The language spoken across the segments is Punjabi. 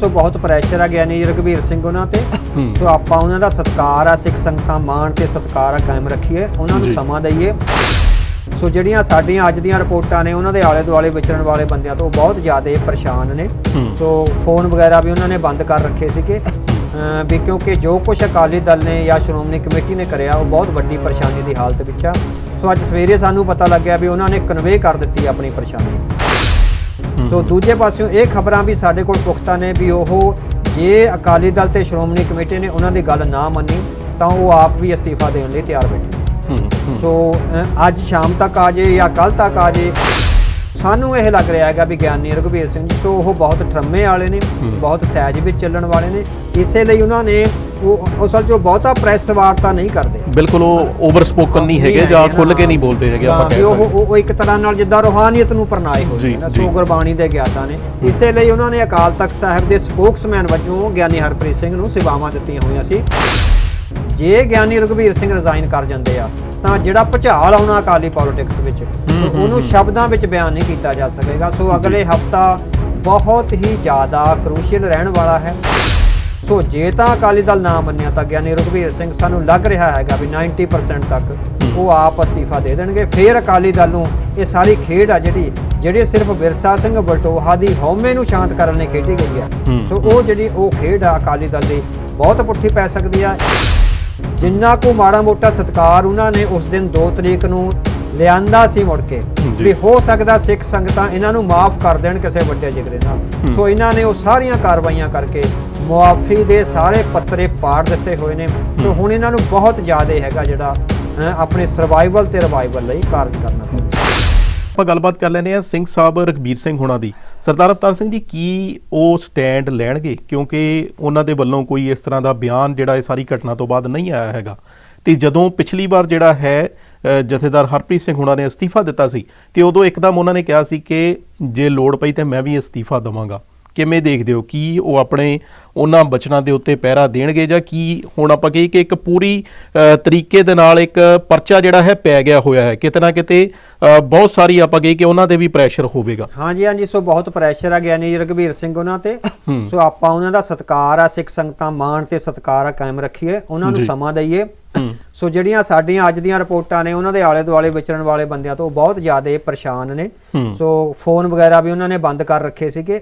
ਸੋ ਬਹੁਤ ਪ੍ਰੈਸ਼ਰ ਆ ਗਿਆਨੀ ਰਘਵੀਰ ਸਿੰਘ ਉਹਨਾਂ ਤੇ। ਸੋ ਆਪਾਂ ਉਹਨਾਂ ਦਾ ਸਤਿਕਾਰ ਆ ਸਿੱਖ ਸੰਗਤਾਂ ਮਾਣ ਤੇ ਸਤਿਕਾਰ ਆ ਕਾਇਮ ਰੱਖੀਏ। ਉਹਨਾਂ ਨੂੰ। ਸਮਾਂ ਦਈਏ। ਸੋ ਜਿਹੜੀਆਂ ਸਾਡੀਆਂ ਅੱਜ ਦੀਆਂ ਰਿਪੋਰਟਾਂ ਨੇ ਉਹਨਾਂ ਦੇ ਆਲੇ ਦੁਆਲੇ ਵਿਚਰਨ ਵਾਲੇ ਬੰਦਿਆਂ ਤੋਂ ਬਹੁਤ ਜ਼ਿਆਦਾ ਪਰੇਸ਼ਾਨ ਨੇ। ਸੋ ਫੋਨ ਵਗੈਰਾ ਵੀ ਉਹਨਾਂ ਨੇ ਬੰਦ ਕਰ ਰੱਖੇ ਸੀਗੇ। ਵੀ ਕਿਉਂਕਿ ਜੋ ਕੁਝ ਅਕਾਲੀ ਦਲ ਨੇ ਜਾਂ ਸ਼੍ਰੋਮਣੀ ਕਮੇਟੀ ਨੇ ਕਰਿਆ ਉਹ ਬਹੁਤ ਵੱਡੀ ਪਰੇਸ਼ਾਨੀ ਦੀ ਹਾਲਤ ਵਿੱਚ ਆ। ਸੋ ਅੱਜ ਸਵੇਰੇ ਸਾਨੂੰ ਪਤਾ ਲੱਗਿਆ ਵੀ ਉਹਨਾਂ ਨੇ ਕਨਵੇ ਕਰ ਦਿੱਤੀ ਆਪਣੀ ਪਰੇਸ਼ਾਨੀ। ਸੋ ਦੂਜੇ ਪਾਸਿਓਂ ਇਹ ਖਬਰਾਂ ਵੀ ਸਾਡੇ ਕੋਲ ਪੁਖਤਾ ਨੇ ਵੀ ਉਹ ਜੇ ਅਕਾਲੀ ਦਲ ਤੇ ਸ਼੍ਰੋਮਣੀ ਕਮੇਟੀ ਨੇ ਉਹਨਾਂ ਦੀ ਗੱਲ ਨਾ ਮੰਨੀ ਤਾਂ ਉਹ ਆਪ ਵੀ ਅਸਤੀਫਾ ਦੇਣ ਲਈ ਤਿਆਰ ਬੈਠੇ ਸੋ ਅੱਜ ਸ਼ਾਮ ਤੱਕ ਆ ਜੇ ਜਾਂ ਕੱਲ ਤੱਕ ਆ ਜੇ ਸਾਨੂੰ ਇਹ ਲੱਗ ਰਿਹਾ ਹੈਗਾ ਵੀ ਗਿਆਨੀ ਰਘੁਵੀਰ ਸਿੰਘ ਜੀ ਤੋਂ ਉਹ ਬਹੁਤ ਠਰਮੇ ਵਾਲੇ ਨੇ ਬਹੁਤ ਸਹਿਜ ਵਿੱਚ ਚੱਲਣ ਵਾਲੇ ਨੇ। ਇਸੇ ਲਈ ਉਹਨਾਂ ਨੇ ਉਹ ਅਸਲ ਉਹ ਬਹੁਤਾ ਪ੍ਰੈਸ ਵਾਰਤਾ ਨਹੀਂ ਕਰਦੇ। ਬਿਲਕੁਲ ਉਹ ਓਵਰ ਸਪੋਕਨ ਨਹੀਂ ਹੈਗੇ ਜਾਂ ਖੁੱਲ ਕੇ ਨਹੀਂ ਬੋਲਦੇ ਹੈਗੇ ਆਪਾਂ ਕਹਿ ਉਹ ਸਕਦੇ। ਉਹ- ਉਹ ਇੱਕ ਤਰ੍ਹਾਂ ਨਾਲ ਜਿੱਦਾਂ ਰੋਹਾਨੀਅਤ ਨੂੰ ਪਰਨਾਏ ਹੋਏ ਜੀ, ਨੇ ਜੀ। ਸੋ ਗੁਰਬਾਣੀ ਦੇ ਗਿਆਤਾ ਨੇ। ਇਸੇ ਲਈ ਉਹਨਾਂ ਨੇ ਅਕਾਲ ਤਖਤ ਸਾਹਿਬ ਦੇ ਸਪੋਕਸਮੈਨ ਵਜੋਂ ਗਿਆਨੀ ਹਰਪ੍ਰੀਤ ਸਿੰਘ ਨੂੰ ਸੇਵਾਵਾਂ ਦਿੱਤੀਆਂ ਹੋਈਆਂ ਸੀ। ਜੇ ਗਿਆਨੀ ਰਘਵੀਰ ਸਿੰਘ ਰਿਜ਼ਾਈਨ ਕਰ ਜਾਂਦੇ ਆ ਤਾਂ ਜਿਹੜਾ ਭੁਚਾਲ ਆਉਣਾ ਅਕਾਲੀ ਪੋਲਿਟਿਕਸ ਵਿੱਚ ਉਹਨੂੰ ਸ਼ਬਦਾਂ ਵਿੱਚ ਬਿਆਨ ਨਹੀਂ ਕੀਤਾ ਜਾ ਸਕੇਗਾ। ਸੋ ਅਗਲੇ ਹਫਤਾ ਬਹੁਤ ਹੀ ਜ਼ਿਆਦਾ ਕਰੂਸ਼ੀਅਲ ਰਹਿਣ ਵਾਲਾ ਹੈ। ਸੋ ਜੇ ਤਾਂ ਅਕਾਲੀ ਦਲ ਨਾ ਮੰਨਿਆ ਤਾਂ ਗਿਆਨੀ ਰਘਵੀਰ ਸਿੰਘ ਸਾਨੂੰ ਲੱਗ ਰਿਹਾ ਹੈਗਾ ਵੀ 90% ਤੱਕ ਉਹ ਆਪ ਅਸਤੀਫਾ ਦੇ ਦੇਣਗੇ। ਫਿਰ ਅਕਾਲੀ ਦਲ ਨੂੰ ਇਹ ਸਾਰੀ ਖੇਡ ਆ ਜਿਹੜੀ ਜਿਹੜੀ ਸਿਰਫ ਵਿਰਸਾ ਸਿੰਘ ਬਲਟੋਹਾ ਦੀ ਹਉਮੈ ਨੂੰ ਸ਼ਾਂਤ ਕਰਨ ਲਈ ਖੇਡੀ ਗਈ ਹੈ। ਸੋ ਉਹ ਜਿਹੜੀ ਉਹ ਖੇਡ ਆ ਅਕਾਲੀ ਦਲ ਦੀ ਬਹੁਤ ਪੁੱਠੀ ਪੈ ਸਕਦੀ ਆ। ਜਿੰਨਾ ਕੋ ਮਾੜਾ ਮੋਟਾ ਸਤਕਾਰ ਉਹਨਾਂ ਨੇ ਉਸ ਦਿਨ 2 ਤਰੀਕ ਨੂੰ ਲਿਆਂਦਾ ਸੀ ਮੁੜ ਕੇ। ਵੀ ਹੋ ਸਕਦਾ ਸਿੱਖ ਸੰਗਤਾਂ ਇਹਨਾਂ ਨੂੰ ਮਾਫ ਕਰ ਦੇਣ ਕਿਸੇ ਵੱਡੇ ਜਿਗਰੇ ਨਾਲ। ਸੋ ਇਹਨਾਂ ਨੇ ਉਹ ਸਾਰੀਆਂ ਕਾਰਵਾਈਆਂ ਕਰਕੇ ਮੁਆਫੀ ਦੇ ਸਾਰੇ ਪੱਤਰੇ ਪਾੜ ਦਿੱਤੇ ਹੋਏ ਨੇ। ਸੋ ਹੁਣ ਇਹਨਾਂ ਨੂੰ ਬਹੁਤ ਜ਼ਿਆਦਾ ਹੈਗਾ ਜਿਹੜਾ ਆਪਣੇ ਸਰਵਾਈਵਲ ਤੇ ਰਿਵਾਈਵਲ ਲਈ ਕਾਰਜ ਕਰਨਾ ਪਊਗਾ। ਆਪਾਂ ਗੱਲਬਾਤ ਕਰ ਲੈਨੇ ਆ ਸਿੰਘ ਸਾਹਿਬ ਰਘਬੀਰ ਸਿੰਘ ਹੋਣਾ ਦੀ। ਸਰਦਾਰ ਅਵਤਾਰ ਸਿੰਘ ਜੀ ਕੀ ਉਹ ਸਟੈਂਡ ਲੈਣਗੇ? ਕਿਉਂਕਿ ਉਹਨਾਂ ਦੇ ਵੱਲੋਂ ਕੋਈ ਇਸ ਤਰ੍ਹਾਂ ਦਾ ਬਿਆਨ ਜਿਹੜਾ ਇਹ ਸਾਰੀ ਘਟਨਾ ਤੋਂ ਬਾਅਦ ਨਹੀਂ ਆਇਆ ਹੈਗਾ। ਤੇ ਜਦੋਂ ਪਿਛਲੀ ਵਾਰ ਜਿਹੜਾ ਹੈ ਜਥੇਦਾਰ ਹਰਪ੍ਰੀਤ ਸਿੰਘ ਹੋਣਾ ਨੇ ਅਸਤੀਫਾ ਦਿੱਤਾ ਸੀ ਤੇ ਉਦੋਂ ਇੱਕਦਮ ਉਹਨਾਂ ਨੇ ਕਿਹਾ ਸੀ ਕਿ ਜੇ ਲੋੜ ਪਈ ਤੇ ਮੈਂ ਵੀ ਅਸਤੀਫਾ ਦਵਾਂਗਾ ਕਿਵੇਂ ਦੇਖਦੇ ਹੋ ਕੀ ਉਹ ਆਪਣੇ ਉਹਨਾਂ ਬਚਨਾਂ ਦੇ ਉੱਤੇ ਪਹਿਰਾ ਦੇਣਗੇ ਜਾਂ ਕੀ ਹੁਣ ਆਪਾਂ ਕਹੀਏ ਕਿ ਇੱਕ ਪੂਰੀ ਤਰੀਕੇ ਦੇ ਨਾਲ ਇੱਕ ਪਰਚਾ ਜਿਹੜਾ ਹੈ ਪੈ ਗਿਆ ਹੋਇਆ ਹੈ ਕਿਤੇ ਨਾ ਕਿਤੇ ਬਹੁਤ ਸਾਰੀ ਆਪਾਂ ਕਹੀਏ ਕਿ ਉਹਨਾਂ ਤੇ ਵੀ ਪ੍ਰੈਸ਼ਰ ਹੋਵੇਗਾ ਹਾਂਜੀ ਹਾਂਜੀ ਸੋ ਬਹੁਤ ਪ੍ਰੈਸ਼ਰ ਆ ਗਿਆਨੀ ਰਘਬੀਰ ਸਿੰਘ ਉਹਨਾਂ ਤੇ। ਸੋ ਆਪਾਂ ਉਹਨਾਂ ਦਾ ਸਤਿਕਾਰ ਆ ਸਿੱਖ ਸੰਗਤਾਂ ਮਾਣ ਤੇ ਸਤਿਕਾਰ ਆ ਕਾਇਮ ਰੱਖੀਏ ਉਹਨਾਂ ਨੂੰ। ਸਮਾਂ ਦਈਏ। ਸੋ ਜਿਹੜੀਆਂ ਸਾਡੀਆਂ ਅੱਜ ਦੀਆਂ ਰਿਪੋਰਟਾਂ ਨੇ ਉਹਨਾਂ ਦੇ ਆਲੇ ਦੁਆਲੇ ਵਿਚਰਨ ਵਾਲੇ ਬੰਦਿਆਂ ਤੋਂ ਬਹੁਤ ਜ਼ਿਆਦਾ ਪਰੇਸ਼ਾਨ ਨੇ। ਸੋ ਫੋਨ ਵਗੈਰਾ ਵੀ ਉਹਨਾਂ ਨੇ ਬੰਦ ਕਰ ਰੱਖੇ ਸੀਗੇ।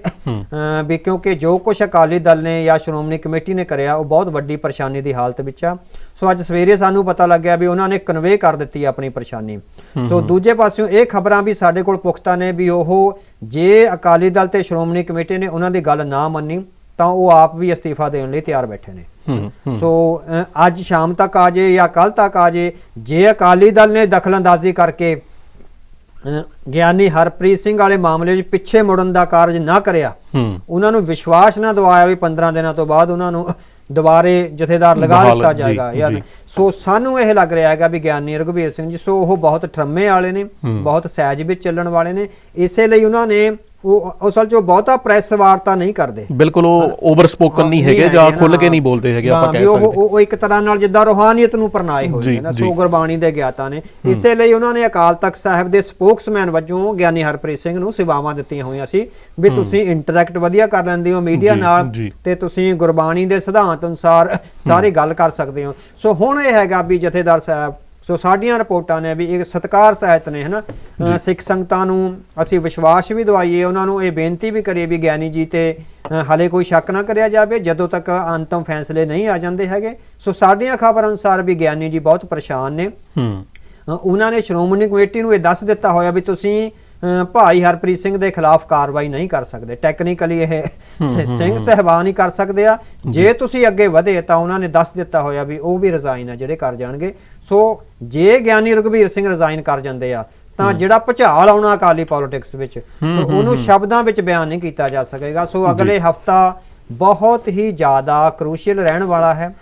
ਵੀ ਕਿਉਂਕਿ ਜੋ ਕੁਝ ਅਕਾਲੀ ਦਲ ਨੇ ਜਾਂ ਸ਼੍ਰੋਮਣੀ ਕਮੇਟੀ ਨੇ ਕਰਿਆ ਉਹ ਬਹੁਤ ਵੱਡੀ ਪਰੇਸ਼ਾਨੀ ਦੀ ਹਾਲਤ ਵਿੱਚ ਆ। ਸੋ ਅੱਜ ਸਵੇਰੇ ਸਾਨੂੰ ਪਤਾ ਲੱਗਿਆ ਵੀ ਉਹਨਾਂ ਨੇ ਕਨਵੇ ਕਰ ਦਿੱਤੀ ਆਪਣੀ ਪਰੇਸ਼ਾਨੀ। ਸੋ ਦੂਜੇ ਪਾਸਿਓਂ ਇਹ ਖਬਰਾਂ ਵੀ ਸਾਡੇ ਕੋਲ ਪੁਖਤਾ ਨੇ ਵੀ ਉਹ ਜੇ ਅਕਾਲੀ ਦਲ ਤੇ ਸ਼੍ਰੋਮਣੀ ਕਮੇਟੀ ਨੇ ਉਹਨਾਂ ਦੀ ਗੱਲ ਨਾ ਮੰਨੀ ਤਾਂ ਉਹ ਆਪ ਵੀ ਅਸਤੀਫਾ ਦੇਣ ਲਈ ਤਿਆਰ ਬੈਠੇ ਨੇ। ਸੋ ਅੱਜ ਸ਼ਾਮ ਤੱਕ ਆ ਜੇ ਜਾਂ ਕੱਲ ਤੱਕ ਆ ਜੇ ਜੇ ਅਕਾਲੀ ਦਲ ਨੇ ਦਖਲਅੰਦਾਜ਼ੀ ਕਰਕੇ ਗਿਆਨੀ ਹਰਪ੍ਰੀਤ ਸਿੰਘ ਵਾਲੇ ਮਾਮਲੇ ਵਿੱਚ ਪਿੱਛੇ ਮੁੜਨ ਦਾ ਕਾਰਜ ਨਾ ਕਰਿਆ ਉਹਨਾਂ ਨੂੰ ਵਿਸ਼ਵਾਸ ਨਾ ਦਿਵਾਇਆ ਵੀ 15 ਦਿਨਾਂ ਤੋਂ ਬਾਅਦ ਉਹਨਾਂ ਨੂੰ ਦੁਬਾਰੇ ਜਥੇਦਾਰ ਲਗਾ ਦਿੱਤਾ ਜਾਏਗਾ ਯਾਰ। ਸੋ ਸਾਨੂੰ ਇਹ ਲੱਗ ਰਿਹਾ ਹੈਗਾ ਵੀ ਗਿਆਨੀ ਰਘੁਬੀਰ ਸਿੰਘ ਜੀ ਸੋ ਉਹ ਬਹੁਤ ਠਰਮੇ ਵਾਲੇ ਨੇ। ਬਹੁਤ ਸਹਿਜ ਵਿੱਚ ਚੱਲਣ ਵਾਲੇ ਨੇ ਇਸੇ ਲਈ ਉਹਨਾਂ ਨੇ ਉਹ ਅਸਲ 'ਚ ਉਹ ਬਹੁਤਾ ਪ੍ਰੈਸ ਵਾਰਤਾ ਨਹੀਂ ਕਰਦੇ। ਬਿਲਕੁਲ ਉਹ ਓਵਰ ਸਪੋਕਨ ਨਹੀਂ ਹੈਗੇ ਜਾਂ ਖੁੱਲ ਕੇ ਨਹੀਂ ਬੋਲਦੇ ਹੈਗੇ ਆਪਾਂ ਕਹਿ ਸਕਦੇ। ਉਹ ਉਹ ਇੱਕ ਤਰ੍ਹਾਂ ਨਾਲ ਜਿੱਦਾਂ ਰੋਹਾਨੀਅਤ ਨੂੰ ਪਰਨਾਏ ਹੋਏ ਨੇ ਨਾ। ਸੋ ਗੁਰਬਾਣੀ ਦੇ ਗਿਆਤਾ ਨੇ। ਇਸੇ ਲਈ ਉਹਨਾਂ ਨੇ ਅਕਾਲ ਤਖਤ ਸਾਹਿਬ ਦੇ ਸਪੋਕਸਮੈਨ ਵਜੋਂ ਗਿਆਨੀ ਹਰਪ੍ਰੀਤ ਸਿੰਘ ਨੂੰ ਸੇਵਾਵਾਂ ਦਿੱਤੀਆਂ ਹੋਈਆਂ ਸੀ ਵੀ ਤੁਸੀਂ ਇੰਟਰੈਕਟ ਵਧੀਆ ਕਰ ਲੈਂਦੇ ਹੋ ਮੀਡੀਆ ਨਾਲ। ਤੇ ਤੁਸੀਂ ਗੁਰਬਾਣੀ ਦੇ ਸਿਧਾਂਤ ਅਨੁਸਾਰ ਸਾਰੀ ਗੱਲ ਕਰ ਸਕਦੇ ਹੋ। ਸੋ ਹੁਣ ਇਹ ਹੈਗਾ ਵੀ ਜਥੇਦਾਰ ਸਾਹਿਬ ਸੋ ਸਾਡੀਆਂ ਰਿਪੋਰਟਾਂ ਨੇ ਵੀ ਇੱਕ ਸਤਕਾਰ ਸਹਿਤ ਨੇ ਹਨਾ? ਸਿੱਖ ਸੰਗਤਾਂ ਨੂੰ ਅਸੀਂ ਵਿਸ਼ਵਾਸ ਵੀ ਦਵਾਈਏ ਉਹਨਾਂ ਨੂੰ ਇਹ ਬੇਨਤੀ ਵੀ ਕਰੀਏ ਵੀ ਗਿਆਨੀ ਜੀ ਤੇ ਹਲੇ ਕੋਈ ਸ਼ੱਕ ਨਾ ਕਰਿਆ ਜਾਵੇ ਜਦੋਂ ਤੱਕ ਅੰਤਮ ਫੈਸਲੇ ਨਹੀਂ ਆ ਜਾਂਦੇ ਹੈਗੇ। ਸੋ ਸਾਡੀਆਂ ਖਬਰ ਅਨੁਸਾਰ ਵੀ ਗਿਆਨੀ ਜੀ ਬਹੁਤ ਪਰੇਸ਼ਾਨ ਨੇ। ਉਹਨਾਂ ਨੇ ਸ਼੍ਰੋਮਣੀ ਕਮੇਟੀ ਨੂੰ ਇਹ ਦੱਸ ਦਿੱਤਾ ਹੋਇਆ ਵੀ ਤੁਸੀਂ ਭਾਈ ਹਰਪ੍ਰੀਤ ਸਿੰਘ ਦੇ ਖਿਲਾਫ ਕਾਰਵਾਈ ਨਹੀਂ ਕਰ ਸਕਦੇ। ਟੈਕਨੀਕਲੀ ਇਹ ਸਿੰਘ ਸਹਿਬਾਨ ਹੀ ਕਰ ਸਕਦੇ ਆ। ਜੇ। ਤੁਸੀਂ ਅੱਗੇ ਵਧੇ ਤਾਂ ਉਹਨਾਂ ਨੇ ਦੱਸ ਦਿੱਤਾ ਹੋਇਆ ਵੀ ਉਹ ਵੀ ਰਿਜ਼ਾਈਨ ਆ ਜਿਹੜੇ ਕਰ ਜਾਣਗੇ। ਸੋ ਜੇ ਗਿਆਨੀ ਰਘਬੀਰ ਸਿੰਘ ਰਿਜ਼ਾਈਨ ਕਰ ਜਾਂਦੇ ਆ ਤਾਂ ਜਿਹੜਾ ਭੁਚਾਲ ਆਉਣਾ ਅਕਾਲੀ ਪੋਲਿਟਿਕਸ ਵਿੱਚ ਸੋ ਉਹਨੂੰ ਸ਼ਬਦਾਂ ਵਿੱਚ ਬਿਆਨ ਨਹੀਂ ਕੀਤਾ ਜਾ ਸਕੇਗਾ। ਸੋ ਅਗਲੇ ਹਫਤਾ ਬਹੁਤ ਹੀ ਜ਼ਿਆਦਾ ਕਰੂਸ਼ੀਅਲ ਰਹਿਣ ਵਾਲਾ ਹੈ।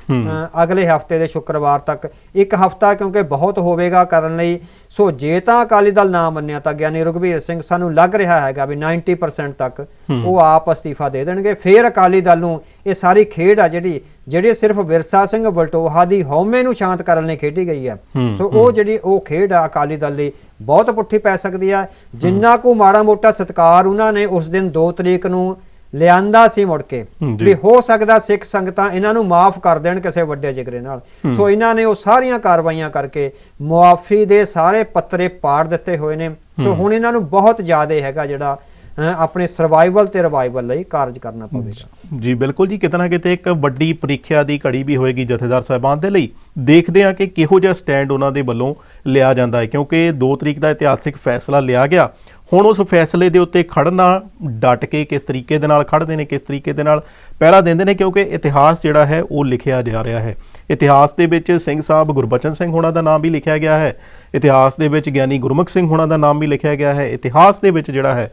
ਅਗਲੇ ਹਫ਼ਤੇ ਦੇ ਸ਼ੁੱਕਰਵਾਰ ਤੱਕ ਇੱਕ ਹਫਤਾ ਕਿਉਂਕਿ ਬਹੁਤ ਹੋਵੇਗਾ ਕਰਨ ਲਈ। ਸੋ ਜੇ ਤਾਂ ਅਕਾਲੀ ਦਲ ਨਾ ਮੰਨਿਆ ਤਾਂ ਗਿਆਨੀ ਰਘਬੀਰ ਸਿੰਘ ਸਾਨੂੰ ਲੱਗ ਰਿਹਾ ਹੈਗਾ ਵੀ 90% ਤੱਕ ਉਹ ਆਪ ਅਸਤੀਫਾ ਦੇ ਦੇਣਗੇ। ਫਿਰ ਅਕਾਲੀ ਦਲ ਨੂੰ ਇਹ ਸਾਰੀ ਖੇਡ ਆ ਜਿਹੜੀ ਜਿਹੜੀ ਸਿਰਫ ਵਿਰਸਾ ਸਿੰਘ ਬਲਟੋਹਾ ਦੀ ਹਉਮੈ ਨੂੰ ਸ਼ਾਂਤ ਕਰਨ ਲਈ ਖੇਡੀ ਗਈ ਹੈ। ਹੂੰ, ਸੋ ਉਹ ਜਿਹੜੀ ਉਹ ਖੇਡ ਆ ਅਕਾਲੀ ਦਲ ਲਈ ਬਹੁਤ ਪੁੱਠੀ ਪੈ ਸਕਦੀ ਆ ਜਿੰਨਾ ਕੋ ਮਾੜਾ ਮੋਟਾ ਸਤਕਾਰ ਉਹਨਾਂ ਨੇ ਉਸ ਦਿਨ 2 ਤਰੀਕ ਨੂੰ ਲਿਆਂਦਾ ਸੀ ਮੁੜ ਕੇ। ਵੀ ਹੋ ਸਕਦਾ ਸਿੱਖ ਸੰਗਤਾਂ ਇਹਨਾਂ ਨੂੰ ਮਾਫ ਕਰ ਦੇਣ ਕਿਸੇ ਵੱਡੇ ਜਿਗਰੇ ਨਾਲ। ਸੋ ਇਹਨਾਂ ਨੇ ਉਹ ਸਾਰੀਆਂ ਕਾਰਵਾਈਆਂ ਕਰਕੇ ਮੁਆਫੀ ਦੇ ਸਾਰੇ ਪੱਤਰੇ ਪਾੜ ਦਿੱਤੇ ਹੋਏ ਨੇ। ਸੋ ਹੁਣ ਇਹਨਾਂ ਨੂੰ ਬਹੁਤ ਜ਼ਿਆਦਾ ਹੈਗਾ ਜਿਹੜਾ ਆਪਣੇ ਸਰਵਾਈਵਲ ਤੇ ਰਿਵਾਈਵਲ ਲਈ ਕਾਰਜ ਕਰਨਾ ਪਵੇਗਾ। ਜੀ ਬਿਲਕੁਲ ਜੀ ਕਿਤੇ ਨਾ ਕਿਤੇ ਇੱਕ ਵੱਡੀ ਪ੍ਰੀਖਿਆ ਦੀ ਘੜੀ ਵੀ ਹੋਏਗੀ ਜਥੇਦਾਰ ਸਾਹਿਬਾਨ ਦੇ ਲਈ। ਦੇਖਦੇ ਹਾਂ ਕਿ ਕਿਹੋ ਜਿਹਾ ਸਟੈਂਡ ਉਹਨਾਂ ਦੇ ਵੱਲੋਂ ਲਿਆ ਜਾਂਦਾ ਹੈ ਕਿਉਂਕਿ 2 ਤਰੀਕ ਦਾ ਇਤਿਹਾਸਿਕ ਫੈਸਲਾ ਲਿਆ ਗਿਆ। ਹੁਣ ਉਸ ਫੈਸਲੇ ਦੇ ਉੱਤੇ ਖੜਨਾ ਡਟ ਕੇ ਕਿਸ ਤਰੀਕੇ ਦੇ ਨਾਲ ਖੜਦੇ ਨੇ, ਕਿਸ ਤਰੀਕੇ ਦੇ ਨਾਲ ਪਹਿਰਾ ਦਿੰਦੇ ਨੇ, ਕਿਉਂਕਿ ਇਤਿਹਾਸ ਜਿਹੜਾ ਹੈ ਉਹ ਲਿਖਿਆ ਜਾ ਰਿਹਾ ਹੈ। ਇਤਿਹਾਸ ਦੇ ਵਿੱਚ ਸਿੰਘ ਸਾਹਿਬ ਗੁਰਬਚਨ ਸਿੰਘ ਹੋਣਾ ਦਾ ਨਾਮ ਵੀ ਲਿਖਿਆ ਗਿਆ ਹੈ। ਇਤਿਹਾਸ ਦੇ ਵਿੱਚ ਗਿਆਨੀ ਗੁਰਮੁਖ ਸਿੰਘ ਹੋਣਾ ਦਾ ਨਾਮ ਵੀ ਲਿਖਿਆ ਗਿਆ ਹੈ। ਇਤਿਹਾਸ ਦੇ ਵਿੱਚ ਜਿਹੜਾ ਹੈ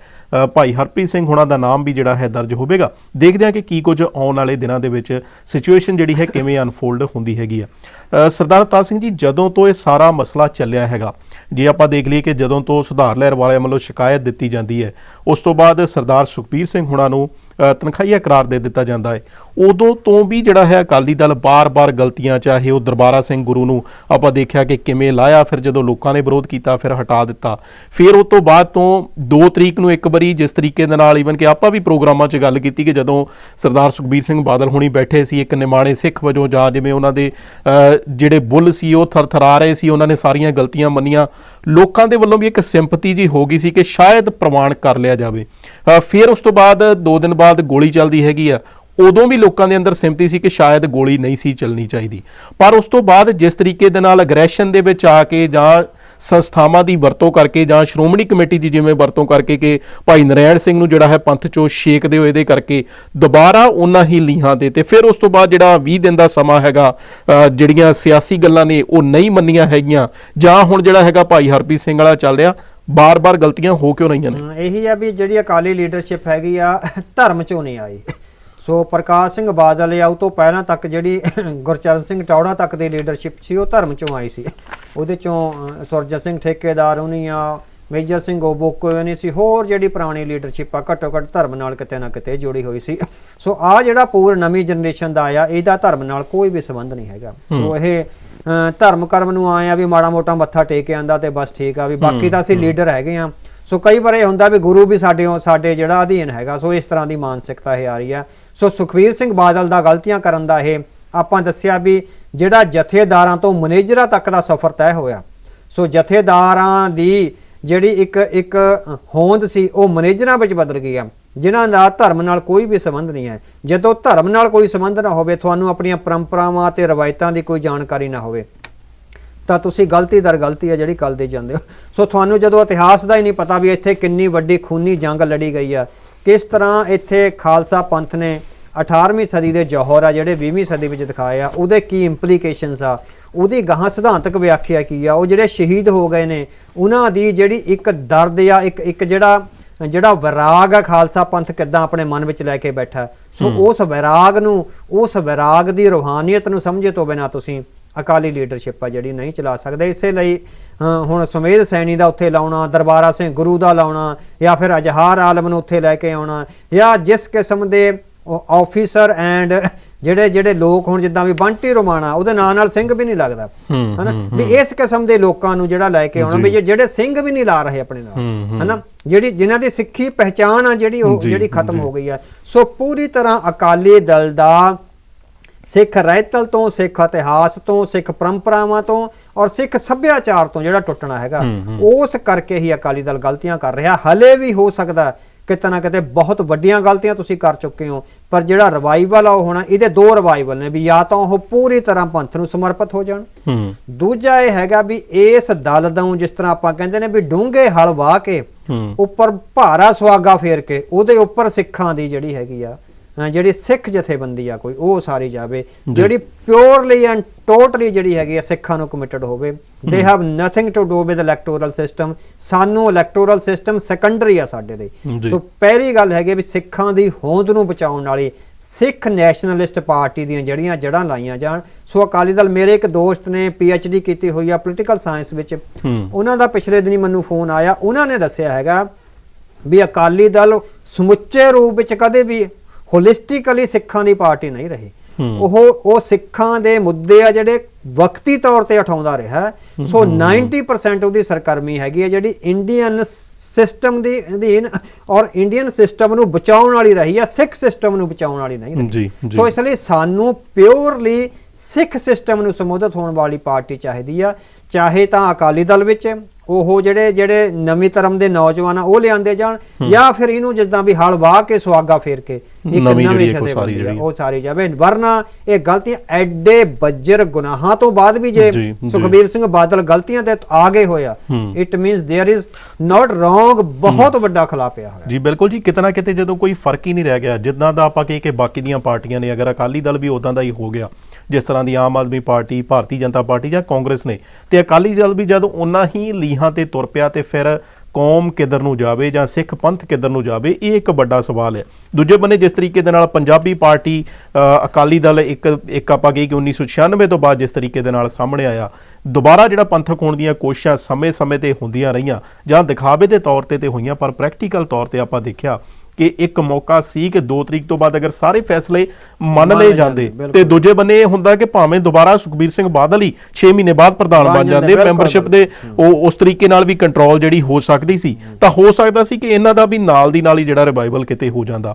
ਭਾਈ ਹਰਪ੍ਰੀਤ ਸਿੰਘ ਹੋਣਾ ਦਾ ਨਾਮ ਵੀ ਜਿਹੜਾ ਹੈ ਦਰਜ ਹੋਵੇਗਾ। ਦੇਖਦੇ ਹਾਂ ਕਿ ਕੀ ਕੁਝ ਆਉਣ ਵਾਲੇ ਦਿਨਾਂ ਦੇ ਵਿੱਚ ਸਿਚੁਏਸ਼ਨ ਜਿਹੜੀ ਹੈ ਕਿਵੇਂ ਅਨਫੋਲਡ ਹੁੰਦੀ ਹੈਗੀ ਆ। ਸਰਦਾਰ ਅਵਤਾਰ ਸਿੰਘ ਜੀ, ਜਦੋਂ ਤੋਂ ਇਹ ਸਾਰਾ ਮਸਲਾ ਚੱਲਿਆ ਹੈਗਾ ਜੇ ਆਪਾਂ ਦੇਖ ਲਈਏ ਕਿ ਜਦੋਂ ਤੋਂ ਸੁਧਾਰ ਲਹਿਰ ਵਾਲਿਆਂ ਵੱਲੋਂ ਸ਼ਿਕਾਇਤ ਦਿੱਤੀ ਜਾਂਦੀ ਹੈ, ਉਸ ਤੋਂ ਬਾਅਦ ਸਰਦਾਰ ਸੁਖਬੀਰ ਸਿੰਘ ਹੁਣਾਂ ਨੂੰ ਤਨਖਾਹੀਆ ਕਰਾਰ ਦੇ ਦਿੱਤਾ ਜਾਂਦਾ ਹੈ। ਉਦੋਂ ਤੋਂ ਵੀ ਜਿਹੜਾ ਹੈ ਅਕਾਲੀ ਦਲ ਬਾਰ-ਬਾਰ ਗਲਤੀਆਂ, ਚਾਹੇ ਉਹ ਦਰਬਾਰਾ ਸਿੰਘ ਗੁਰੂ ਨੂੰ ਆਪਾਂ ਦੇਖਿਆ ਕਿ ਕਿਵੇਂ ਲਾਇਆ, ਫਿਰ ਜਦੋਂ ਲੋਕਾਂ ਨੇ ਵਿਰੋਧ ਕੀਤਾ, ਫਿਰ ਹਟਾ ਦਿੱਤਾ। ਫਿਰ ਉਸ ਤੋਂ ਬਾਅਦ ਤੋਂ 2 ਤਰੀਕ ਨੂੰ ਇੱਕ ਵਾਰੀ ਜਿਸ ਤਰੀਕੇ ਦੇ ਨਾਲ ਈਵਨ ਕਿ ਆਪਾਂ ਵੀ ਪ੍ਰੋਗਰਾਮਾਂ 'ਚ ਗੱਲ ਕੀਤੀ ਕਿ ਜਦੋਂ ਸਰਦਾਰ ਸੁਖਬੀਰ ਸਿੰਘ ਬਾਦਲ ਹੁਣੀ ਬੈਠੇ ਸੀ, ਇੱਕ ਨਿਮਾਣੇ ਸਿੱਖ ਵਜੋਂ ਜਾਂ ਜਿਵੇਂ ਉਹਨਾਂ ਦੇ ਜਿਹੜੇ ਬੁੱਲ ਸੀ, ਉਹ ਥਰਥਰਾ ਰਹੇ ਸੀ, ਉਹਨਾਂ ਨੇ ਸਾਰੀਆਂ ਗਲਤੀਆਂ ਮੰਨੀਆਂ। ਲੋਕਾਂ ਦੇ ਵੱਲੋਂ ਵੀ ਇੱਕ ਸਿੰਪਥੀ ਜੀ ਹੋ ਗਈ ਸੀ ਕਿ ਸ਼ਾਇਦ ਪ੍ਰਮਾਣ ਕਰ ਲਿਆ ਜਾਵੇ। ਫਿਰ ਉਸ ਤੋਂ ਬਾਅਦ 2 ਦਿਨ ਬਾਅਦ ਗੋਲੀ ਚੱਲਦੀ ਹੈਗੀ ਆ। ਉਦੋਂ ਵੀ ਲੋਕਾਂ ਦੇ ਅੰਦਰ ਸਿਮਤੀ ਸੀ ਕਿ ਸ਼ਾਇਦ ਗੋਲੀ ਨਹੀਂ ਸੀ ਚੱਲਣੀ ਚਾਹੀਦੀ। ਪਰ ਉਸ ਤੋਂ ਬਾਅਦ ਜਿਸ ਤਰੀਕੇ ਦੇ ਨਾਲ ਅਗਰੈਸ਼ਨ ਦੇ ਵਿੱਚ ਆ ਕੇ ਜਾਂ ਸੰਸਥਾਵਾਂ ਦੀ ਵਰਤੋਂ ਕਰਕੇ ਜਾਂ ਸ਼੍ਰੋਮਣੀ ਕਮੇਟੀ ਦੀ ਜਿਵੇਂ ਵਰਤੋਂ ਕਰਕੇ ਕਿ ਭਾਈ ਨਰੈਣ ਸਿੰਘ ਨੂੰ ਜਿਹੜਾ ਹੈ ਪੰਥ ਚੋਂ ਛੇਕਦੇ ਹੋਏ ਦੇ ਕਰਕੇ ਦੁਬਾਰਾ ਉਹਨਾਂ ਹੀ ਲੀਹਾਂ ਤੇ ਤੇ ਫਿਰ ਉਸ ਤੋਂ ਬਾਅਦ ਜਿਹੜਾ 20 ਦਿਨ ਦਾ ਸਮਾਂ ਹੈਗਾ ਜਿਹੜੀਆਂ ਸਿਆਸੀ ਗੱਲਾਂ ਨੇ ਉਹ ਨਹੀਂ ਮੰਨੀਆਂ ਹੈਗੀਆਂ। ਜਾਂ ਹੁਣ ਜਿਹੜਾ ਹੈਗਾ ਭਾਈ ਹਰਪ੍ਰੀਤ ਸਿੰਘ ਵਾਲਾ ਚੱਲ ਰਿਹਾ ਬਾਰ-ਬਾਰ ਗਲਤੀਆਂ ਹੋ ਕਿਉਂ ਰਹੀਆਂ ਨੇ? ਇਹੀ ਆ ਵੀ ਜਿਹੜੀ ਅਕਾਲੀ ਲੀਡਰਸ਼ਿਪ ਹੈਗੀ ਆ ਧਰਮ ਚੋਂ ਨਹੀਂ ਆਈ। ਸੋ ਪ੍ਰਕਾਸ਼ ਸਿੰਘ ਬਾਦਲ ਆ ਉਹ ਤੋਂ ਪਹਿਲਾਂ ਤੱਕ ਜਿਹੜੀ ਗੁਰਚਰਨ ਸਿੰਘ ਟੌੜਾ ਤੱਕ ਦੀ ਲੀਡਰਸ਼ਿਪ ਸੀ ਉਹ ਧਰਮ ਚੋਂ ਆਈ ਸੀ। ਉਹਦੇ ਚੋਂ ਸੁਰਜਤ ਸਿੰਘ ਠੇਕੇਦਾਰ ਉਹਨੀ ਆ ਮੇਜਰ ਸਿੰਘ ਓਬੋਕੋ ਨਹੀਂ ਸੀ ਹੋਰ ਜਿਹੜੀ ਪੁਰਾਣੀ ਲੀਡਰਸ਼ਿਪ ਆ ਘੱਟੋ ਘੱਟ ਧਰਮ ਨਾਲ ਕਿਤੇ ਨਾ ਕਿਤੇ ਜੁੜੀ ਹੋਈ ਸੀ। ਸੋ ਆ ਜਿਹੜਾ ਪੂਰ ਨਵੀਂ ਜਨਰੇਸ਼ਨ ਦਾ ਆਇਆ ਇਹਦਾ ਧਰਮ ਨਾਲ ਕੋਈ ਵੀ ਸੰਬੰਧ ਨਹੀਂ ਹੈਗਾ। ਸੋ ਇਹ ਧਰਮ ਕਰਮ ਨੂੰ ਆਏ ਆ ਵੀ ਮਾੜਾ ਮੋਟਾ ਮੱਥਾ ਟੇਕ ਕੇ ਆਂਦਾ ਤੇ ਬਸ ਠੀਕ ਆ ਵੀ ਬਾਕੀ ਤਾਂ ਅਸੀਂ ਲੀਡਰ ਹੈਗੇ ਆ। ਸੋ ਕਈ ਵਾਰ ਇਹ ਹੁੰਦਾ ਵੀ ਗੁਰੂ ਵੀ ਸਾਡੇ ਸਾਡੇ ਜਿਹੜਾ ਅਧੀਨ ਹੈਗਾ ਸੋ ਇਸ ਤਰ੍ਹਾਂ ਦੀ ਮਾਨਸਿਕਤਾ ਇਹ ਆ ਰਹੀ ਆ। ਸੋ ਸੁਖਵੀਰ ਸਿੰਘ ਬਾਦਲ ਦਾ ਗਲਤੀਆਂ ਕਰਨ ਦਾ ਇਹ ਆਪਾਂ ਦੱਸਿਆ ਵੀ ਜਿਹੜਾ ਜਥੇਦਾਰਾਂ ਤੋਂ ਮੈਨੇਜਰਾਂ ਤੱਕ ਦਾ ਸਫ਼ਰ ਤੈਅ ਹੋਇਆ। ਸੋ ਜਥੇਦਾਰਾਂ ਦੀ ਜਿਹੜੀ ਇੱਕ ਇੱਕ ਹੋਂਦ ਸੀ ਉਹ ਮੈਨੇਜਰਾਂ ਵਿੱਚ ਬਦਲ ਗਈ ਆ। ਜਿਨ੍ਹਾਂ ਦਾ ਧਰਮ ਨਾਲ ਕੋਈ ਵੀ ਸੰਬੰਧ ਨਹੀਂ ਹੈ। ਜਦੋਂ ਧਰਮ ਨਾਲ ਕੋਈ ਸੰਬੰਧ ਨਾ ਹੋਵੇ, ਤੁਹਾਨੂੰ ਆਪਣੀਆਂ ਪਰੰਪਰਾਵਾਂ ਤੇ ਰਵਾਇਤਾਂ ਦੀ ਕੋਈ ਜਾਣਕਾਰੀ ਨਾ ਹੋਵੇ। ਤਾਂ ਤੁਸੀਂ ਗਲਤੀ ਦਰ ਗਲਤੀ ਹੈ ਜਿਹੜੀ ਕਰਦੇ ਜਾਂਦੇ ਹੋ। ਸੋ ਤੁਹਾਨੂੰ ਜਦੋਂ ਇਤਿਹਾਸ ਦਾ ਹੀ ਨਹੀਂ ਪਤਾ ਵੀ ਇੱਥੇ ਕਿੰਨੀ ਵੱਡੀ ਖੂਨੀ ਜੰਗ ਲੜੀ ਗਈ ਆ, ਕਿਸ ਤਰ੍ਹਾਂ ਇੱਥੇ ਖਾਲਸਾ ਪੰਥ ਨੇ 18ਵੀਂ ਸਦੀ ਦੇ ਜੌਹਰ ਆ, ਜਿਹੜੇ 20ਵੀਂ ਸਦੀ ਵਿੱਚ ਦਿਖਾਏ ਆ, ਉਹਦੇ ਕੀ ਇੰਪਲੀਕੇਸ਼ਨਸ ਆ, ਉਹਦੀ ਗਾਹਾਂ ਸਿਧਾਂਤਕ ਵਿਆਖਿਆ ਕੀ ਆ, ਉਹ ਜਿਹੜੇ ਸ਼ਹੀਦ ਹੋ ਗਏ ਨੇ, ਉਹਨਾਂ ਦੀ ਜਿਹੜੀ ਇੱਕ ਦਰਦ ਆ ਇੱਕ ਇੱਕ ਜਿਹੜਾ ਜਿਹੜਾ ਵਿਰਾਗ ਆ ਖਾਲਸਾ ਪੰਥ ਕਿੱਦਾਂ ਆਪਣੇ ਮਨ ਵਿੱਚ ਲੈ ਕੇ ਬੈਠਾ ਸੋ ਉਸ ਵਿਰਾਗ ਨੂੰ ਉਸ ਵਿਰਾਗ ਦੀ ਰੂਹਾਨੀਅਤ ਨੂੰ ਸਮਝੇ ਤੋਂ ਬਿਨਾ ਤੁਸੀਂ ਅਕਾਲੀ ਲੀਡਰਸ਼ਿਪ ਆ ਜਿਹੜੀ ਨਹੀਂ ਚਲਾ ਸਕਦੇ। ਇਸੇ ਲਈ ਹੁਣ ਸੁਮੇਧ ਸੈਣੀ ਦਾ ਉੱਥੇ ਲਾਉਣਾ ਦਰਬਾਰਾ ਸਿੰਘ ਗੁਰੂ ਦਾ ਲਾਉਣਾ ਜਾਂ ਫਿਰ ਅਜਹਾਰ ਆਲਮ ਨੂੰ ਉੱਥੇ ਲੈ ਕੇ ਆਉਣਾ ਜਾਂ ਜਿਸ ਕਿਸਮ ਦੇ ਆਫੀਸਰ ਐਂਡ ਜਿਹੜੇ ਜਿਹੜੇ ਲੋਕ ਹੁਣ ਜਿੱਦਾਂ ਵੀ ਬੰਟੀ ਰੋਮਾਣਾ ਉਹਦੇ ਨਾਂ ਨਾਲ ਸਿੰਘ ਵੀ ਨਹੀਂ ਲੱਗਦਾ। ਹਨਾ? ਵੀ ਇਸ ਕਿਸਮ ਦੇ ਲੋਕਾਂ ਨੂੰ ਜਿਹੜਾ ਲੈ ਕੇ ਆਉਣਾ ਵੀ ਜਿਹੜੇ ਸਿੰਘ ਵੀ ਨਹੀਂ ਲਾ ਰਹੇ ਆਪਣੇ ਨਾਲ ਹਨਾ? ਜਿਹੜੀ ਜਿਨ੍ਹਾਂ ਦੀ ਸਿੱਖੀ ਪਹਿਚਾਣ ਆ ਜਿਹੜੀ ਉਹ ਜਿਹੜੀ ਖਤਮ ਹੋ ਗਈ ਆ। ਸੋ ਪੂਰੀ ਤਰ੍ਹਾਂ ਅਕਾਲੀ ਦਲ ਦਾ ਸਿੱਖ ਰਹਿਤਲ ਤੋਂ ਸਿੱਖ ਇਤਿਹਾਸ ਤੋਂ ਸਿੱਖ ਪਰੰਪਰਾਵਾਂ ਤੋਂ ਔਰ ਸਿੱਖ ਸੱਭਿਆਚਾਰ ਤੋਂ ਜਿਹੜਾ ਟੁੱਟਣਾ ਹੈਗਾ ਉਸ ਕਰਕੇ ਹੀ ਅਕਾਲੀ ਦਲ ਗਲਤੀਆਂ ਕਰ ਰਿਹਾ। ਹਲੇ ਵੀ ਹੋ ਸਕਦਾ ਕਿਤੇ ਨਾ ਕਿਤੇ ਬਹੁਤ ਵੱਡੀਆਂ ਗਲਤੀਆਂ ਤੁਸੀਂ ਕਰ ਚੁੱਕੇ ਹੋ। ਪਰ ਜਿਹੜਾ ਰਿਵਾਈਵਲ ਆ ਉਹ ਹੋਣਾ ਇਹਦੇ ਦੋ ਰਿਵਾਈਵਲ ਨੇ ਵੀ ਜਾਂ ਤਾਂ ਉਹ ਪੂਰੀ ਤਰ੍ਹਾਂ ਪੰਥ ਨੂੰ ਸਮਰਪਿਤ ਹੋ ਜਾਣ। ਹੂੰ। ਦੂਜਾ ਇਹ ਹੈਗਾ ਵੀ ਇਸ ਦਲ ਤੋਂ ਜਿਸ ਤਰ੍ਹਾਂ ਆਪਾਂ ਕਹਿੰਦੇ ਨੇ ਵੀ ਡੂੰਘੇ ਹਲ ਵਾਹ ਕੇ। ਉੱਪਰ ਭਾਰਾ ਸੁਆਗਾ ਫੇਰ ਕੇ ਉਹਦੇ ਉੱਪਰ ਸਿੱਖਾਂ ਦੀ ਜਿਹੜੀ ਹੈਗੀ ਆ ਜਿਹੜੀ ਸਿੱਖ ਜਥੇਬੰਦੀ ਆ ਕੋਈ ਉਹ ਸਾਰੀ ਜਾਵੇ। ਜਿਹੜੀ ਪਿਓਰਲੀ ਐਂਡ ਟੋਟਲੀ ਜਿਹੜੀ ਹੈਗੀ ਆ ਸਿੱਖਾਂ ਨੂੰ ਕਮਿਟਡ ਹੋਵੇ। They have nothing to do with electoral system ਸਾਨੂੰ ਇਲੈਕਟੋਰਲ ਸਿਸਟਮ ਸੈਕੰਡਰੀ ਆ ਸਾਡੇ ਲਈ। ਸੋ ਪਹਿਲੀ ਗੱਲ ਹੈਗੀ ਵੀ ਸਿੱਖਾਂ ਦੀ ਹੋਂਦ ਨੂੰ ਬਚਾਉਣ ਵਾਲੀ ਸਿੱਖ ਨੈਸ਼ਨਲਿਸਟ ਪਾਰਟੀ ਦੀਆਂ ਜਿਹੜੀਆਂ ਜੜ੍ਹਾਂ ਲਾਈਆਂ ਜਾਣ। ਸੋ ਅਕਾਲੀ ਦਲ ਮੇਰੇ ਇੱਕ ਦੋਸਤ ਨੇ ਡੀ ਕੀਤੀ ਹੋਈ ਆ ਪੋਲੀਟੀਕਲ ਸਾਇੰਸ ਵਿੱਚ। ਉਹਨਾਂ ਦਾ ਪਿਛਲੇ ਦਿਨੀ ਮੈਨੂੰ ਫੋਨ ਆਇਆ। ਉਹਨਾਂ ਨੇ ਦੱਸਿਆ ਹੈਗਾ ਵੀ ਅਕਾਲੀ ਦਲ ਸਮੁੱਚੇ ਰੂਪ ਵਿੱਚ ਕਦੇ ਵੀ ਹੋਲਿਸਟਿਕਲੀ ਸਿੱਖਾਂ ਦੀ ਪਾਰਟੀ ਨਹੀਂ ਰਹੀ। ਉਹ ਉਹ ਸਿੱਖਾਂ ਦੇ ਮੁੱਦੇ ਆ ਜਿਹੜੇ ਵਕਤੀ ਤੌਰ ਤੇ ਉਠਾਉਂਦਾ ਰਿਹਾ। ਸੋ 90% ਉਹਦੀ ਸਰਗਰਮੀ ਹੈਗੀ ਹੈ ਜਿਹੜੀ ਇੰਡੀਅਨ ਸਿਸਟਮ ਦੀ ਅਧੀਨ ਔਰ ਇੰਡੀਅਨ ਸਿਸਟਮ ਨੂੰ ਬਚਾਉਣ ਵਾਲੀ ਰਹੀ ਹੈ ਸਿੱਖ ਸਿਸਟਮ ਨੂੰ ਬਚਾਉਣ ਵਾਲੀ ਨਹੀਂ ਰਹੀ। ਸੋ ਇਸ ਲਈ ਸਾਨੂੰ ਪਿਓਰਲੀ ਸਿੱਖ ਸਿਸਟਮ ਨੂੰ ਸੰਬੋਧਿਤ ਹੋਣ ਵਾਲੀ ਪਾਰਟੀ ਚਾਹੀਦੀ ਆ। ਚਾਹੇ ਤਾਂ ਅਕਾਲੀ ਦਲ ਵਿੱਚ ਉਹ ਜਿਹੜੇ ਜਿਹੜੇ ਨਵੀਂ ਧਰਮ ਦੇ ਨੌਜਵਾਨ ਆ ਉਹ ਲਿਆਂਦੇ ਜਾਣ ਜਾਂ ਫਿਰ ਇਹਨੂੰ ਜਿੱਦਾਂ ਵੀ ਹਲ ਵਾਹ ਕੇ ਸੁਆਗਾ ਫੇਰ ਕੇ ਇੱਕ ਨਵੀਂ ਜਿਹੜੀ ਨਵੀਂ ਇੱਕ ਉਹ ਸ਼ਦੇ ਸਾਰੀ ਬਣਦੀ ਆ, ਜਿਹੜੀ- ਉਹ ਸਾਰੀ ਜਾਵੇ ਵਰਨਾ ਇਹ ਗਲਤੀਆਂ ਐਡੇ ਬੱਜਰ ਗੁਨਾਹਾਂ ਤੋਂ ਬਾਅਦ ਵੀ ਜੇ ਜੀ, ਜੀ। ਸੁਖਬੀਰ ਸਿੰਘ ਬਾਦਲ ਗਲਤੀਆਂ ਤੇ ਆ ਗਏ ਹੋਇਆ ਹੂੰ। It means there is not wrong ਬਹੁਤ ਵੱਡਾ ਖਲਾ ਪਿਆ ਹੋਇਆ ਜੀ ਬਿਲਕੁਲ ਜੀ ਕਿਤੇ ਨਾ ਕਿਤੇ ਜਦੋਂ ਕੋਈ ਫਰਕ ਹੀ ਨਹੀਂ ਰਹਿ ਗਿਆ ਜਿੱਦਾਂ ਦਾ ਆਪਾਂ ਕਹੇ ਕਿ ਬਾਕੀ ਦੀਆਂ ਪਾਰਟੀਆਂ ਨੇ ਅਗਰ ਅਕਾਲੀ ਦਲ ਵੀ ਉਦਾਂ ਦਾ ਹੀ ਹੋ ਗਿਆ ਜਿਸ ਤਰ੍ਹਾਂ ਦੀ ਆਮ ਆਦਮੀ ਪਾਰਟੀ, ਭਾਰਤੀ ਜਨਤਾ ਪਾਰਟੀ ਜਾਂ ਕਾਂਗਰਸ ਨੇ, ਤੇ ਅਕਾਲੀ ਦਲ ਵੀ ਜਦੋਂ ਉਹਨਾਂ ਹੀ ਲੀਹਾਂ ਤੇ ਤੁਰ ਪਿਆ ਤੇ ਫਿਰ ਕੌਮ ਕਿੱਧਰ ਨੂੰ ਜਾਵੇ ਜਾਂ ਸਿੱਖ ਪੰਥ ਕਿੱਧਰ ਨੂੰ ਜਾਵੇ, ਇਹ ਇੱਕ ਵੱਡਾ ਸਵਾਲ ਹੈ। ਦੂਜੇ ਬੰਨੇ ਜਿਸ ਤਰੀਕੇ ਦੇ ਨਾਲ ਪੰਜਾਬੀ ਪਾਰਟੀ ਅਕਾਲੀ ਦਲ ਇੱਕ ਇੱਕ ਆਪਾਂ ਕਹੀ ਕਿ 1996 ਤੋਂ ਬਾਅਦ ਜਿਸ ਤਰੀਕੇ ਦੇ ਨਾਲ ਸਾਹਮਣੇ ਆਇਆ, ਦੁਬਾਰਾ ਜਿਹੜਾ ਪੰਥਕ ਹੋਣ ਦੀਆਂ ਕੋਸ਼ਿਸ਼ਾਂ ਸਮੇਂ-ਸਮੇਂ ਤੇ ਹੁੰਦੀਆਂ ਰਹੀਆਂ ਜਾਂ ਦਿਖਾਵੇ ਦੇ ਤੌਰ ਤੇ ਤੇ ਹੋਈਆਂ, ਪਰ ਪ੍ਰੈਕਟੀਕਲ ਤੌਰ ਤੇ ਆਪਾਂ ਦੇਖਿਆ ਕਿ ਇੱਕ ਮੌਕਾ ਸੀ ਕਿ 2 ਤਰੀਕ ਤੋਂ ਬਾਅਦ ਅਗਰ ਸਾਰੇ ਫੈਸਲੇ ਮੰਨ ਲਏ ਜਾਂਦੇ। ਤੇ ਦੂਜੇ ਬੰਨੇ ਇਹ ਹੁੰਦਾ ਕਿ ਭਾਵੇਂ ਦੁਬਾਰਾ ਸੁਖਬੀਰ ਸਿੰਘ ਬਾਦਲ ਹੀ 6 ਮਹੀਨੇ ਬਾਅਦ ਪ੍ਰਧਾਨ ਬਣ ਜਾਂਦੇ, ਮੈਂਬਰਸ਼ਿਪ ਦੇ ਉਹ ਉਸ ਤਰੀਕੇ ਨਾਲ ਵੀ ਕੰਟਰੋਲ ਜਿਹੜੀ ਹੋ ਸਕਦੀ ਸੀ। ਤਾਂ ਹੋ ਸਕਦਾ ਸੀ ਕਿ ਇਹਨਾਂ ਦਾ ਵੀ ਨਾਲ ਦੀ ਨਾਲ ਹੀ ਜਿਹੜਾ ਰਿਵਾਈਵਲ ਕਿਤੇ ਹੋ ਜਾਂਦਾ।